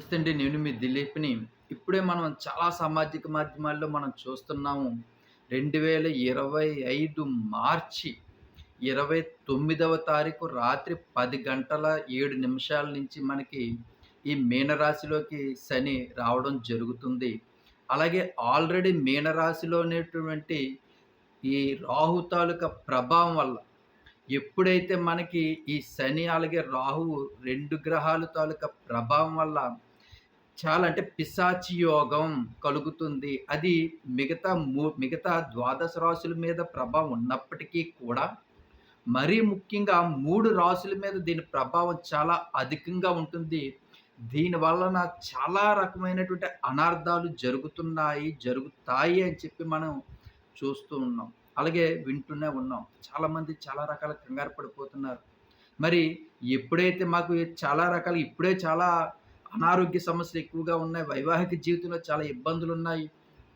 నమస్తే అండి నేను మీ దిలీప్ని. ఇప్పుడే మనం చాలా సామాజిక మాధ్యమాల్లో మనం చూస్తున్నాము. రెండు వేల ఇరవై ఐదు మార్చి ఇరవై తొమ్మిదవ తారీఖు రాత్రి పది గంటల ఏడు నిమిషాల నుంచి మనకి ఈ మీనరాశిలోకి శని రావడం జరుగుతుంది. అలాగే ఆల్రెడీ మీనరాశిలోనేటువంటి ఈ రాహు తాలూకా ప్రభావం వల్ల ఎప్పుడైతే మనకి ఈ శని అలాగే రాహువు రెండు గ్రహాలు తాలూకా ప్రభావం వల్ల చాలా అంటే పిశాచి యోగం కలుగుతుంది. అది మిగతా మూ మిగతా ద్వాదశ రాశుల మీద ప్రభావం ఉన్నప్పటికీ కూడా మరీ ముఖ్యంగా మూడు రాశుల మీద దీని ప్రభావం చాలా అధికంగా ఉంటుంది. దీని వలన చాలా రకమైనటువంటి అనార్థాలు జరుగుతున్నాయి జరుగుతాయి అని చెప్పి మనం చూస్తూ ఉన్నాం. అలాగే వింటూనే ఉన్నాం. చాలామంది చాలా రకాల కంగారు పడిపోతున్నారు. మరి ఎప్పుడైతే మాకు చాలా రకాలు ఇప్పుడే చాలా అనారోగ్య సమస్యలు ఎక్కువగా ఉన్నాయి. వైవాహిక జీవితంలో చాలా ఇబ్బందులు ఉన్నాయి.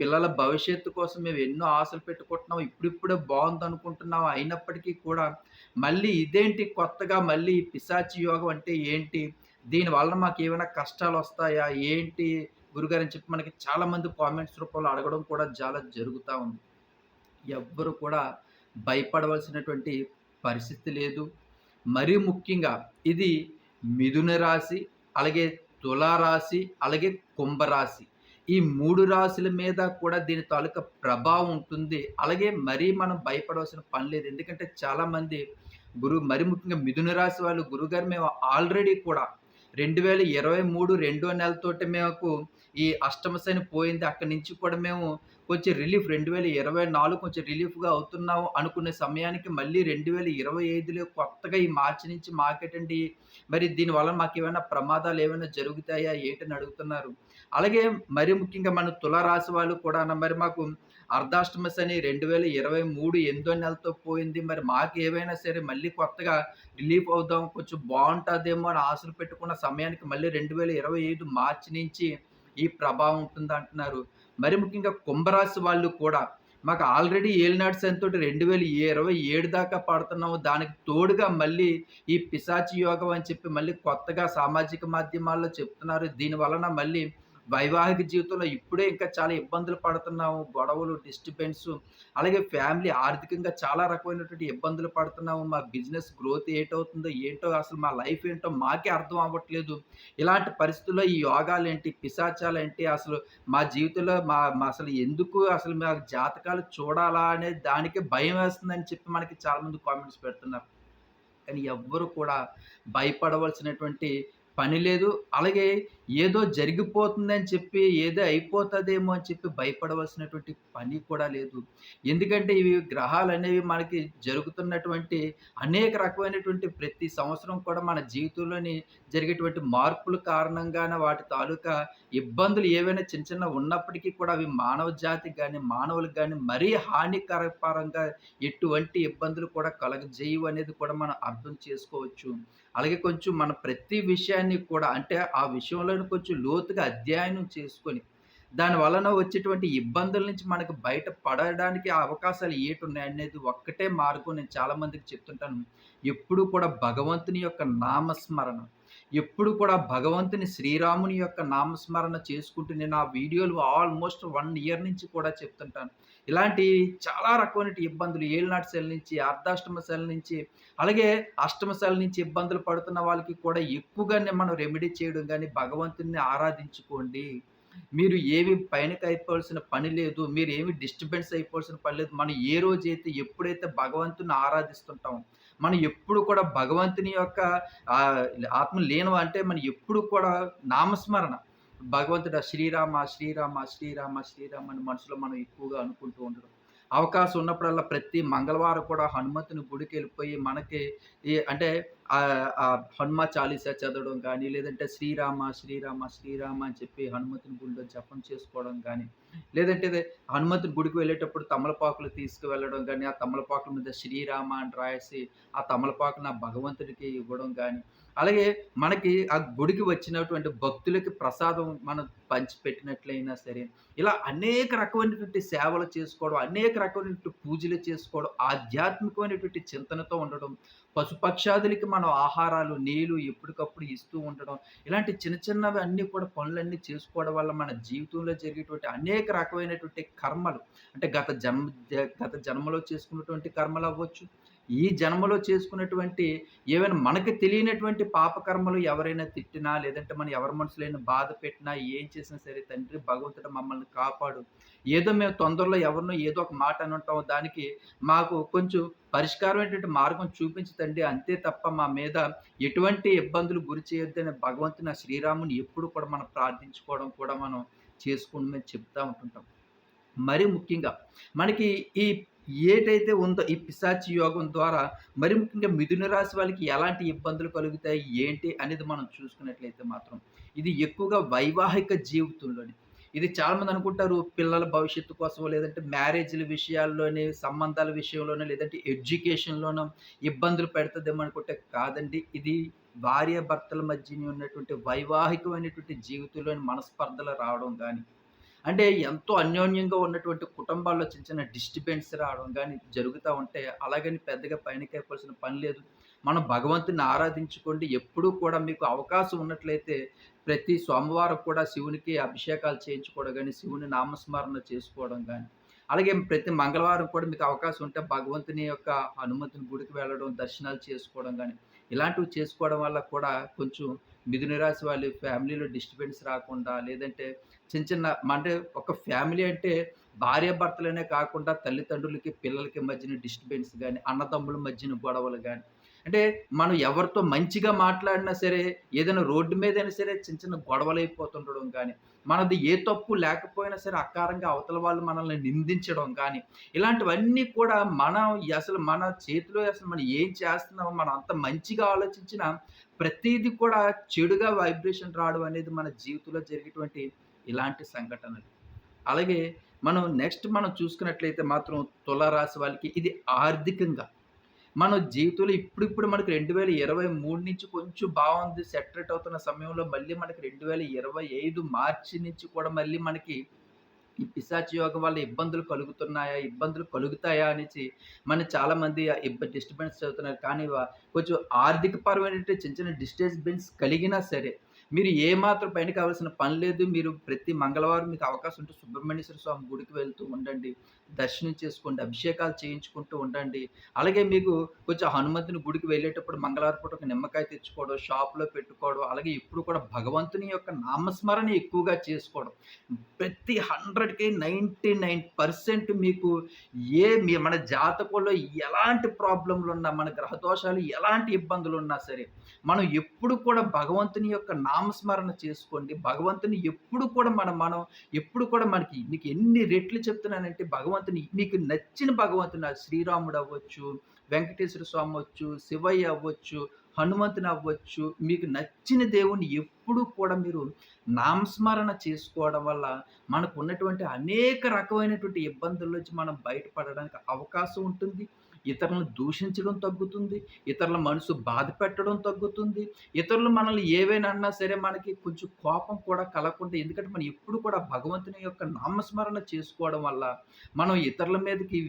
పిల్లల భవిష్యత్తు కోసం మేము ఎన్నో ఆశలు పెట్టుకుంటున్నాం. ఇప్పుడిప్పుడే బాగుంది అనుకుంటున్నాం. అయినప్పటికీ కూడా మళ్ళీ ఇదేంటి కొత్తగా మళ్ళీ పిశాచి యోగం అంటే ఏంటి? దీనివల్ల మాకు ఏమైనా కష్టాలు వస్తాయా? ఏంటి? గురుగారు అని చెప్పి మనకి చాలామంది కామెంట్స్ రూపంలో అడగడం కూడా చాలా జరుగుతూ ఉంది. ఎవ్వరు కూడా భయపడవలసినటువంటి పరిస్థితి లేదు. మరీ ముఖ్యంగా ఇది మిథున రాశి అలాగే తులారాశి అలాగే కుంభరాశి. ఈ మూడు రాశుల మీద కూడా దీని తాలూకా ప్రభావం ఉంటుంది. అలాగే మరీ మనం భయపడవలసిన పని లేదు. ఎందుకంటే చాలామంది గురువు మరి ముఖ్యంగా మిథున రాశి వాళ్ళు గురుగారు మేము ఆల్రెడీ కూడా రెండు వేల ఇరవై మూడు రెండో నెలతోటి మేము ఈ అష్టమ శని పోయింది. అక్కడి నుంచి కూడా మేము కొంచెం రిలీఫ్ రెండు వేల ఇరవై నాలుగు కొంచెం రిలీఫ్గా అవుతున్నాము అనుకునే సమయానికి మళ్ళీ రెండు వేల ఇరవై ఐదులో కొత్తగా ఈ మార్చి నుంచి మాకేటండి మరి దీనివల్ల మాకు ఏమైనా ప్రమాదాలు ఏమైనా జరుగుతాయా ఏంటని అడుగుతున్నారు. అలాగే మరి ముఖ్యంగా మన తులరాశి వాళ్ళు కూడా మరి మాకు అర్ధాష్టమస్ శని రెండు వేల ఇరవై మూడు ఎనిమిదో నెలతో పోయింది. మరి మాకు ఏవైనా సరే మళ్ళీ కొత్తగా రిలీఫ్ అవుదాం కొంచెం బాగుంటుందేమో అని ఆశలు పెట్టుకున్న సమయానికి మళ్ళీ రెండు వేల ఇరవై ఐదు మార్చి నుంచి ఈ ప్రభావం ఉంటుంది అంటున్నారు. మరి ముఖ్యంగా కుంభరాశి వాళ్ళు కూడా మాకు ఆల్రెడీ ఏలినాడు శనితో రెండు వేల ఇరవై ఏడు దాకా పడుతున్నాము. దానికి తోడుగా మళ్ళీ ఈ పిశాచి యోగం అని చెప్పి మళ్ళీ కొత్తగా సామాజిక మాధ్యమాల్లో చెప్తున్నారు. దీని వలన మళ్ళీ వైవాహిక జీవితంలో ఇప్పుడే ఇంకా చాలా ఇబ్బందులు పడుతున్నాము గొడవలు డిస్టర్బెన్స్ అలాగే ఫ్యామిలీ ఆర్థికంగా చాలా రకమైనటువంటి ఇబ్బందులు పడుతున్నాము మా బిజినెస్ గ్రోత్ ఏంటవుతుందో ఏంటో అసలు మా లైఫ్ ఏంటో మాకే అర్థం అవ్వట్లేదు. ఇలాంటి పరిస్థితుల్లో ఈ యోగాలు ఏంటి పిశాచాలు ఏంటి అసలు మా జీవితంలో మా మా అసలు ఎందుకు అసలు మా జాతకాలు చూడాలా అనే దానికి భయం వేస్తుందని చెప్పి మనకి చాలామంది కామెంట్స్ పెడుతున్నారు. కానీ ఎవ్వరు కూడా భయపడవలసినటువంటి పని లేదు. అలాగే ఏదో జరిగిపోతుందని చెప్పి ఏదో అయిపోతుందేమో అని చెప్పి భయపడవలసినటువంటి పని కూడా లేదు. ఎందుకంటే ఇవి గ్రహాలు అనేవి మనకి జరుగుతున్నటువంటి అనేక రకమైనటువంటి ప్రతి సంవత్సరం కూడా మన జీవితంలోని జరిగేటువంటి మార్పుల కారణంగానే వాటి తాలూకా ఇబ్బందులు ఏవైనా చిన్న చిన్న ఉన్నప్పటికీ కూడా అవి మానవ జాతికి కానీ మానవులకు కానీ మరీ హానికరపరంగా ఎటువంటి ఇబ్బందులు కూడా కలగజేయవు అనేది కూడా మనం అర్థం చేసుకోవచ్చు. అలాగే కొంచెం మన ప్రతి విషయాన్ని కూడా అంటే ఆ విషయంలో కొంచెం లోతుగా అధ్యయనం చేసుకొని దాని వలన వచ్చేటువంటి ఇబ్బందుల నుంచి మనకు బయట పడడానికి అవకాశాలు ఏటున్నాయి అనేది ఒక్కటే మార్గం నేను చాలామందికి చెప్తుంటాను. ఎప్పుడు కూడా భగవంతుని యొక్క నామస్మరణ ఎప్పుడు కూడా భగవంతుని శ్రీరాముని యొక్క నామస్మరణ చేసుకుంటూ నేను ఆ వీడియోలు ఆల్మోస్ట్ వన్ ఇయర్ నుంచి కూడా చెప్తుంటాను. ఇలాంటి చాలా రకమైన ఇబ్బందులు. ఏళ్ళనాటి సెల్ నుంచి అర్ధాష్టమ సెల్ నుంచి అలాగే అష్టమ సెల్ నుంచి ఇబ్బందులు పడుతున్న వాళ్ళకి కూడా ఎక్కువగానే మనం రెమెడీ చేయడం కానీ భగవంతుని ఆరాధించుకోండి. మీరు ఏమి పైనకి అయిపోవాల్సిన పని లేదు మీరు ఏమి డిస్టర్బెన్స్ అయిపోవాల్సిన పని లేదు. మనం ఏ రోజైతే ఎప్పుడైతే భగవంతుని ఆరాధిస్తుంటాం మనం ఎప్పుడు కూడా భగవంతుని యొక్క ఆత్మ లేను అంటే మనం ఎప్పుడు కూడా నామస్మరణ భగవంతుడు శ్రీరామ శ్రీరామ శ్రీరామ శ్రీరామ అని మనసులో మనం ఎక్కువగా అనుకుంటూ ఉండడం. అవకాశం ఉన్నప్పుడల్లా ప్రతి మంగళవారం కూడా హనుమంతుని గుడికి వెళ్ళిపోయి మనకి ఈ అంటే హనుమ చాలీసా చదవడం కానీ లేదంటే శ్రీరామ శ్రీరామ శ్రీరామ అని చెప్పి హనుమంతుని గుడిలో జపం చేసుకోవడం కానీ లేదంటే హనుమంతుని గుడికి వెళ్ళేటప్పుడు తమలపాకులు తీసుకువెళ్ళడం కానీ ఆ తమలపాకుల మీద శ్రీరామ అని రాసి ఆ తమలపాకును నా భగవంతుడికి ఇవ్వడం కానీ అలాగే మనకి ఆ గుడికి వచ్చినటువంటి భక్తులకి ప్రసాదం మనం పంచిపెట్టినట్లయినా సరే, ఇలా అనేక రకమైనటువంటి సేవలు చేసుకోవడం, అనేక రకమైనటువంటి పూజలు చేసుకోవడం, ఆధ్యాత్మికమైనటువంటి చింతనతో ఉండడం, పశుపక్షాదులకి మనం ఆహారాలు, నీళ్ళు ఎప్పటికప్పుడు ఇస్తూ ఉండడం, ఇలాంటి చిన్న చిన్నవి అన్నీ కూడా పనులన్నీ చేసుకోవడం వల్ల మన జీవితంలో జరిగేటువంటి అనేక రకమైనటువంటి కర్మలు అంటే గత జన్మ గత జన్మలో చేసుకున్నటువంటి కర్మలు అవ్వచ్చు ఈ జన్మలో చేసుకున్నటువంటి ఏవైనా మనకి తెలియనటువంటి పాపకర్మలు ఎవరైనా తిట్టినా, లేదంటే మనం ఎవరి మనసులైనా బాధ పెట్టినా, ఏం చేసినా సరే తండ్రి భగవంతుడు మమ్మల్ని కాపాడు. ఏదో మేము తొందరలో ఎవరినో ఏదో ఒక మాట అని ఉంటాం దానికి మాకు కొంచెం పరిష్కారమైనటువంటి మార్గం చూపించదండి తండ్రి. అంతే తప్ప మా మీద ఎటువంటి ఇబ్బందులు గురి చేయొద్దని భగవంతుని ఆ శ్రీరాముని ఎప్పుడు కూడా మనం ప్రార్థించుకోవడం కూడా మనం చేసుకుంటమని చెప్తూ ఉంటుంటాం. మరి ముఖ్యంగా మనకి ఈ ఏటైతే ఉందో ఈ పిశాచి యోగం ద్వారా మరి ముఖ్యంగా మిథున రాశి వాళ్ళకి ఎలాంటి ఇబ్బందులు కలుగుతాయి, ఏంటి అనేది మనం చూసుకున్నట్లయితే మాత్రం ఇది ఎక్కువగా వైవాహిక జీవితంలోని. ఇది చాలామంది అనుకుంటారు పిల్లల భవిష్యత్తు కోసం లేదంటే మ్యారేజ్‌ల విషయాల్లోనే సంబంధాల విషయంలోనే లేదంటే ఎడ్యుకేషన్‌లోనో ఇబ్బందులు పెడుతుందేమో అనుకుంటే కాదండి. ఇది భార్యాభర్తల మధ్య ఉన్నటువంటి వైవాహికమైనటువంటి జీవితంలోని మనస్పర్ధలు రావడం కానీ అంటే ఎంతో అన్యోన్యంగా ఉన్నటువంటి కుటుంబాల్లో చిన్న చిన్న డిస్టర్బెన్స్ రావడం కానీ జరుగుతూ ఉంటే, అలాగని పెద్దగా పైనకెక్కాల్సిన పని లేదు. మనం భగవంతుని ఆరాధించుకోండి. ఎప్పుడూ కూడా మీకు అవకాశం ఉన్నట్లయితే ప్రతి సోమవారం కూడా శివునికి అభిషేకాలు చేయించుకోవడం కానీ శివుని నామస్మరణ చేసుకోవడం కానీ అలాగే ప్రతి మంగళవారం కూడా మీకు అవకాశం ఉంటే భగవంతుని యొక్క హనుమంతుని గుడికి వెళ్ళడం, దర్శనాలు చేసుకోవడం కానీ ఇలాంటివి చేసుకోవడం వల్ల కూడా కొంచెం మిథున రాశి వాళ్ళ ఫ్యామిలీలో డిస్టర్బెన్స్ రాకుండా లేదంటే చిన్న చిన్న అంటే ఒక ఫ్యామిలీ అంటే భార్యాభర్తలనే కాకుండా తల్లిదండ్రులకి, పిల్లలకి మధ్యన డిస్టర్బెన్స్ గాని, అన్నదమ్ముల మధ్యన గొడవలు కానీ అంటే మనం ఎవరితో మంచిగా మాట్లాడినా సరే, ఏదైనా రోడ్డు మీదైనా సరే చిన్న చిన్న గొడవలైపోతుండడం కానీ మనది ఏ తప్పు లేకపోయినా సరే అకారంగా అవతల వాళ్ళు మనల్ని నిందించడం కానీ ఇలాంటివన్నీ కూడా మనం అసలు మన చేతిలో అసలు మనం ఏం చేస్తున్నామో మనం అంత మంచిగా ఆలోచించినా ప్రతిదీ కూడా చెడుగా వైబ్రేషన్ రావడం అనేది మన జీవితంలో జరిగేటువంటి ఇలాంటి సంఘటనలు. అలాగే మనం నెక్స్ట్ మనం చూసుకున్నట్లయితే మాత్రం తులారాశి వాళ్ళకి ఇది ఆర్థికంగా మన జీవితంలో ఇప్పుడిప్పుడు మనకి 2023 నుంచి కొంచెం బాగుంది సెటరేట్ అవుతున్న సమయంలో మళ్ళీ మనకి 2025 మార్చి నుంచి కూడా మళ్ళీ మనకి ఈ పిశాచి యోగం వల్ల ఇబ్బందులు కలుగుతున్నాయా? ఇబ్బందులు కలుగుతాయా? అనేసి మన చాలామంది డిస్టర్బెన్స్ అవుతున్నారు. కానీ కొంచెం ఆర్థిక పరమైనటువంటి చిన్న చిన్న డిస్టర్బెన్స్ కలిగినా సరే మీరు ఏమాత్రం పైన కావాల్సిన పని లేదు. మీరు ప్రతి మంగళవారం మీకు అవకాశం ఉంటే సుబ్రహ్మణ్యేశ్వర స్వామి గుడికి వెళ్తూ ఉండండి. దర్శనం చేసుకోండి. అభిషేకాలు చేయించుకుంటూ ఉండండి. అలాగే మీకు కొంచెం హనుమంతుని గుడికి వెళ్ళేటప్పుడు మంగళవారం పూట ఒక నిమ్మకాయ తెచ్చుకోవడం, షాప్‌లో పెట్టుకోవడం, అలాగే ఎప్పుడు కూడా భగవంతుని యొక్క నామస్మరణ ఎక్కువగా చేసుకోవడం. ప్రతి 100కి 99% మీకు ఏ మీ మన జాతకంలో ఎలాంటి ప్రాబ్లమ్‌లున్నా, మన గ్రహదోషాలు ఎలాంటి ఇబ్బందులు ఉన్నా సరే, మనం ఎప్పుడు కూడా భగవంతుని యొక్క నామస్మరణ చేసుకోండి. భగవంతుని ఎప్పుడు కూడా మనం మనం ఎప్పుడు కూడా మనకి మీకు ఎన్ని రెట్లు చెప్తున్నానంటే భగవంతుని మీకు నచ్చిన భగవంతుని శ్రీరాముడు అవ్వచ్చు, వెంకటేశ్వర స్వామి అవ్వచ్చు, శివయ్య అవ్వచ్చు, హనుమంతుని అవ్వచ్చు. మీకు నచ్చిన దేవుని ఎప్పుడూ కూడా మీరు నామస్మరణ చేసుకోవడం వల్ల మనకు ఉన్నటువంటి అనేక రకమైనటువంటి ఇబ్బందుల నుంచి మనం బయటపడడానికి అవకాశం ఉంటుంది. ఇతరులను దూషించడం తగ్గుతుంది. ఇతరుల మనసు బాధ పెట్టడం తగ్గుతుంది. ఇతరులు మనల్ని ఏవైనా అన్నా సరే మనకి కొంచెం కోపం కూడా కలగకుండా ఎందుకంటే మనం ఎప్పుడు కూడా భగవంతుని యొక్క నామస్మరణ చేసుకోవడం వల్ల మనం ఇతరుల మీదకి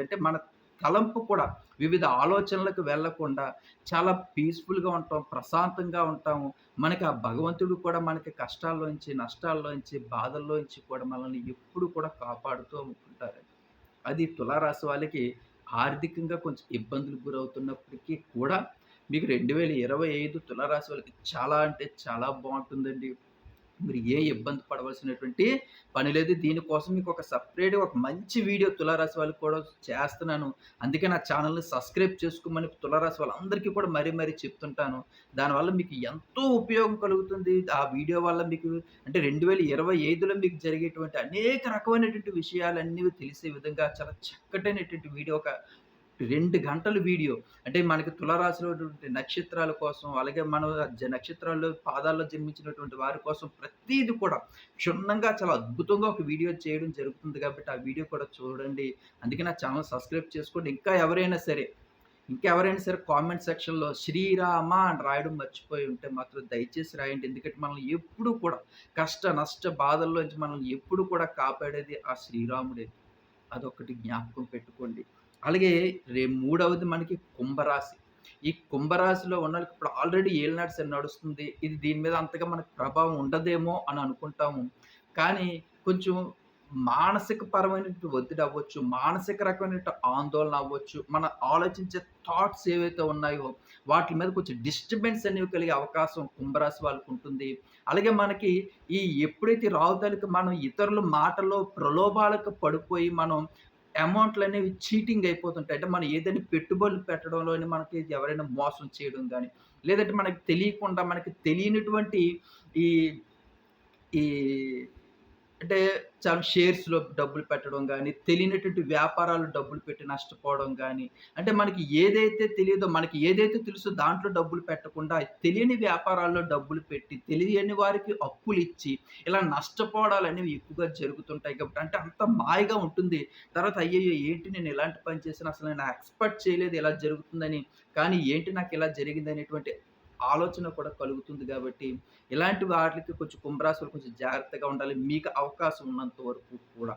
అంటే మన తలంపు కూడా వివిధ ఆలోచనలకు వెళ్ళకుండా చాలా పీస్‌ఫుల్‌గా ఉంటాం. ప్రశాంతంగా ఉంటాము. మనకి ఆ భగవంతుడు కూడా మనకి కష్టాల్లోంచి, నష్టాల్లోంచి, బాధల్లోంచి కూడా మనల్ని ఎప్పుడు కూడా కాపాడుతూ ఉంటారు. అది తులారాశి వాళ్ళకి ఆర్థికంగా కొంచెం ఇబ్బందులకు గురవుతున్నప్పటికీ కూడా మీకు 2025 తులారాశి వాళ్ళకి చాలా అంటే చాలా బాగుంటుందండి. మీరు ఏ ఇబ్బంది పడవలసినటువంటి పని లేదు. దీనికోసం మీకు ఒక సపరేట్ ఒక మంచి వీడియో తులారాశి వాళ్ళకి కూడా చేస్తున్నాను. అందుకే నా ఛానల్ని సబ్స్క్రైబ్ చేసుకోమని తులారాశి వాళ్ళందరికీ కూడా మరీ మరీ చెప్తుంటాను. దానివల్ల మీకు ఎంతో ఉపయోగం కలుగుతుంది. ఆ వీడియో వల్ల మీకు అంటే 2025లో మీకు జరిగేటువంటి అనేక రకమైనటువంటి విషయాలన్నీ తెలిసే విధంగా చాలా చక్కటైనటువంటి వీడియో ఒక రెండు గంటల వీడియో. అంటే మనకి తులారాశిలో నక్షత్రాల కోసం, అలాగే మనం నక్షత్రాల్లో పాదాల్లో జన్మించినటువంటి వారి కోసం ప్రతీది కూడా క్షుణ్ణంగా చాలా అద్భుతంగా ఒక వీడియో చేయడం జరుగుతుంది కాబట్టి, ఆ వీడియో కూడా చూడండి. అందుకే నా ఛానల్ సబ్స్క్రైబ్ చేసుకోండి. ఇంకా ఎవరైనా సరే ఇంకెవరైనా సరే కామెంట్ సెక్షన్‌లో శ్రీరామ అని రాయడం మర్చిపోయి ఉంటే మాత్రం దయచేసి రాయండి. ఎందుకంటే మనల్ని ఎప్పుడు కూడా కష్ట, నష్ట బాధల్లోంచి మనల్ని ఎప్పుడు కూడా కాపాడేది ఆ శ్రీరాముడే. అదొకటి జ్ఞాపకం పెట్టుకోండి. అలాగే రే మూడవది మనకి కుంభరాశి. ఈ కుంభరాశిలో ఉన్న ఇప్పుడు ఆల్రెడీ ఏలినాటి శని నడుస్తుంది. ఇది దీని మీద అంతగా మనకు ప్రభావం ఉండదేమో అని అనుకుంటాము. కానీ కొంచెం మానసిక పరమైన ఒత్తిడి అవ్వచ్చు, మానసిక రకమైనటువంటి ఆందోళన అవ్వచ్చు, మనం ఆలోచించే థాట్స్ ఏవైతే ఉన్నాయో వాటి మీద కొంచెం డిస్టర్బెన్స్ అనేవి కలిగే అవకాశం కుంభరాశి వాళ్ళకి ఉంటుంది. అలాగే మనకి ఈ ఎప్పుడైతే రాహు మనం ఇతరుల మాటలో ప్రలోభాలకు పడిపోయి మనం అమౌంట్లు అనేవి చీటింగ్ అయిపోతుంటాయి. అంటే మనం ఏదైనా పెట్టుబడులు పెట్టడంలో మనకి ఎవరైనా మోసం చేయడం కానీ లేదంటే మనకి తెలియకుండా మనకి తెలియనటువంటి ఈ ఈ అంటే చాలా షేర్స్‌లో డబ్బులు పెట్టడం కానీ తెలియనటువంటి వ్యాపారాల్లో డబ్బులు పెట్టి నష్టపోవడం కానీ అంటే మనకి ఏదైతే తెలియదో మనకి ఏదైతే తెలుసో దాంట్లో డబ్బులు పెట్టకుండా తెలియని వ్యాపారాల్లో డబ్బులు పెట్టి, తెలియని వారికి అప్పులు ఇచ్చి ఇలా నష్టపోవడాలనేవి ఎక్కువగా జరుగుతుంటాయి కాబట్టి అంటే అంత మాయగా ఉంటుంది. తర్వాత అయ్యయ్యో! ఏంటి నేను ఇలాంటి పని చేసినా అసలు నేను ఎక్స్‌పెక్ట్ చేయలేదు ఇలా జరుగుతుందని. కానీ ఏంటి నాకు ఇలా జరిగిందనేటువంటి ఆలోచన కూడా కలుగుతుంది కాబట్టి ఇలాంటి వాటికి కొంచెం కుంభరాశులు కొంచెం జాగ్రత్తగా ఉండాలి. మీకు అవకాశం ఉన్నంత వరకు కూడా.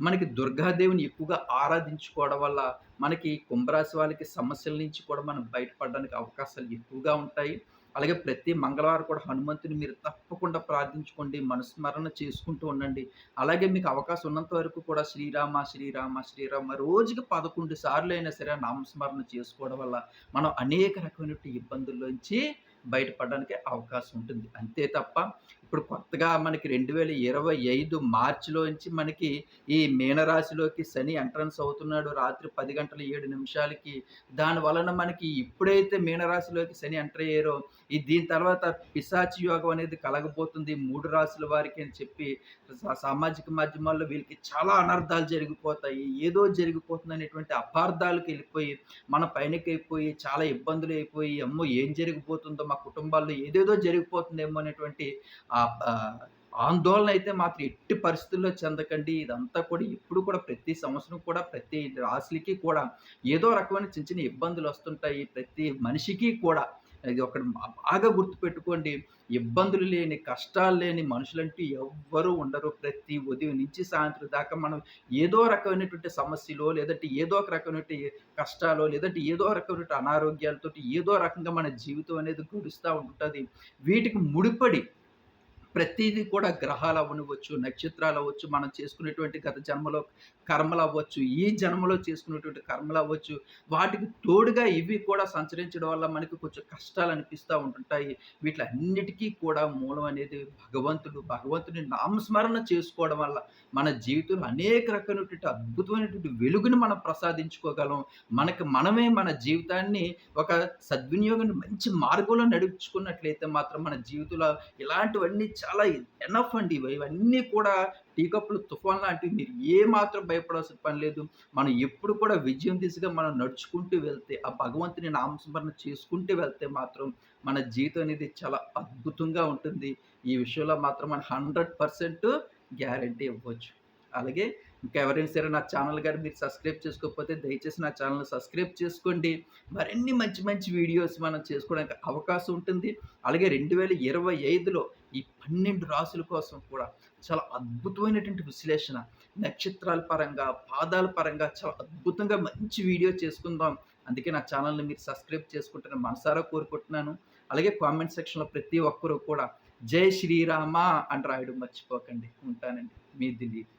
మనకి దుర్గాదేవిని ఎక్కువగా ఆరాధించుకోవడం వల్ల, మనకి కుంభరాశి వాళ్ళకి సమస్యల నుంచి కూడా మనం బయటపడడానికి అవకాశాలు ఎక్కువగా ఉంటాయి. అలాగే ప్రతి మంగళవారం కూడా హనుమంతుని మీరు తప్పకుండా ప్రార్థించుకోండి. మనస్మరణ చేసుకుంటూ ఉండండి. అలాగే మీకు అవకాశం ఉన్నంత వరకు కూడా శ్రీరామ, శ్రీరామ, శ్రీరామ రోజుకి పదకొండు సార్లు అయినా సరే నామస్మరణ చేసుకోవడం వల్ల మనం అనేక రకమైనటువంటి ఇబ్బందుల్లోంచి బయటపడడానికి అవకాశం ఉంటుంది. అంతే తప్ప ఇప్పుడు కొత్తగా మనకి రెండు వేల ఇరవై ఐదు మార్చిలోంచి మనకి ఈ మీనరాశిలోకి శని ఎంట్రన్స్ అవుతున్నాడు. రాత్రి పది గంటల ఏడు నిమిషాలకి. దాని వలన మనకి ఇప్పుడైతే మీనరాశిలోకి శని ఎంటర్ అయ్యారో, ఈ దీని తర్వాత పిశాచి యోగం అనేది కలగబోతుంది మూడు రాశుల వారికి అని చెప్పి సామాజిక మాధ్యమాల్లో వీళ్ళకి చాలా అనర్థాలు జరిగిపోతాయి. ఏదో జరిగిపోతుందనేటువంటి అపార్థాలకెళ్ళిపోయి, మన పైనకైపోయి చాలా ఇబ్బందులు అయిపోయి అమ్మో! ఏం జరిగిపోతుందో మా కుటుంబాల్లో ఏదేదో జరిగిపోతుందేమో అనేటువంటి ఆందోళన అయితే మాత్రం ఎట్టి పరిస్థితుల్లో చెందకండి. ఇదంతా కూడా ఎప్పుడు కూడా ప్రతి సంవత్సరం కూడా ప్రతి రాశులకి కూడా ఏదో రకమైన చిన్న చిన్న ఇబ్బందులు వస్తుంటాయి ప్రతి మనిషికి కూడా. ఇది ఒకటి బాగా గుర్తుపెట్టుకోండి. ఇబ్బందులు లేని, కష్టాలు లేని మనుషులంటూ ఎవ్వరు ఉండరు. ప్రతి ఉదయం నుంచి సాయంత్రం దాకా మనం ఏదో రకమైనటువంటి సమస్యలో, లేదంటే ఏదో ఒక రకమైనటువంటి కష్టాలో, లేదంటే ఏదో రకమైనటువంటి అనారోగ్యాలతోటి ఏదో రకంగా మన జీవితం అనేది గడుస్తా ఉంటుంది వీటికి ముడిపడి ప్రతిదీ కూడా గ్రహాలు అవ్వనివ్వచ్చు, నక్షత్రాలు అవ్వచ్చు, మనం చేసుకునేటువంటి గత జన్మలో కర్మలవ్వచ్చు, ఈ జన్మలో చేసుకునేటువంటి కర్మలవ్వచ్చు, వాటికి తోడుగా ఇవి కూడా సంచరించడం వల్ల మనకి కొంచెం కష్టాలు అనిపిస్తూ ఉంటుంటాయి. వీటిలన్నిటికీ కూడా మూలం అనేది భగవంతుడు. భగవంతుని నామస్మరణ చేసుకోవడం వల్ల మన జీవితంలో అనేక రకమైనటువంటి అద్భుతమైనటువంటి వెలుగుని మనం ప్రసాదించుకోగలం. మనకి మనమే మన జీవితాన్ని ఒక సద్వినియోగం మంచి మార్గంలో నడుపుచుకున్నట్లయితే మాత్రం మన జీవితంలో ఇలాంటివన్నీ చాలా ఎనఫ్ అండి. ఇవన్నీ కూడా టీ కప్పులు తుఫాన్ లాంటివి. మీరు ఏమాత్రం భయపడాల్సిన పని లేదు. మనం ఎప్పుడు కూడా విజయం దిశగా మనం నడుచుకుంటూ వెళ్తే, ఆ భగవంతుని నామస్మరణ చేసుకుంటూ వెళ్తే మాత్రం మన జీవితం అనేది చాలా అద్భుతంగా ఉంటుంది. ఈ విషయంలో మాత్రం మనం 100% గ్యారంటీ ఇవ్వచ్చు. అలాగే ఇంకా ఎవరైనా సరే నా ఛానల్ గారు మీరు సబ్స్క్రైబ్ చేసుకోకపోతే దయచేసి నా ఛానల్ సబ్స్క్రైబ్ చేసుకోండి. మరిన్ని మంచి మంచి వీడియోస్ మనం చేసుకోవడానికి అవకాశం ఉంటుంది. అలాగే 2025లో ఈ 12 రాసుల కోసం కూడా చాలా అద్భుతమైనటువంటి విశ్లేషణ, నక్షత్రాల పరంగా, పాదాల పరంగా చాలా అద్భుతంగా మంచి వీడియో చేసుకుందాం. అందుకే నా ఛానల్‌ని మీరు సబ్స్క్రైబ్ చేసుకుంటారని మనసారా కోరుకుంటున్నాను. అలాగే కామెంట్ సెక్షన్‌లో ప్రతి ఒక్కరూ కూడా జై శ్రీరామ అని రాయడం మర్చిపోకండి. ఉంటానండి. మీ దిలీప్.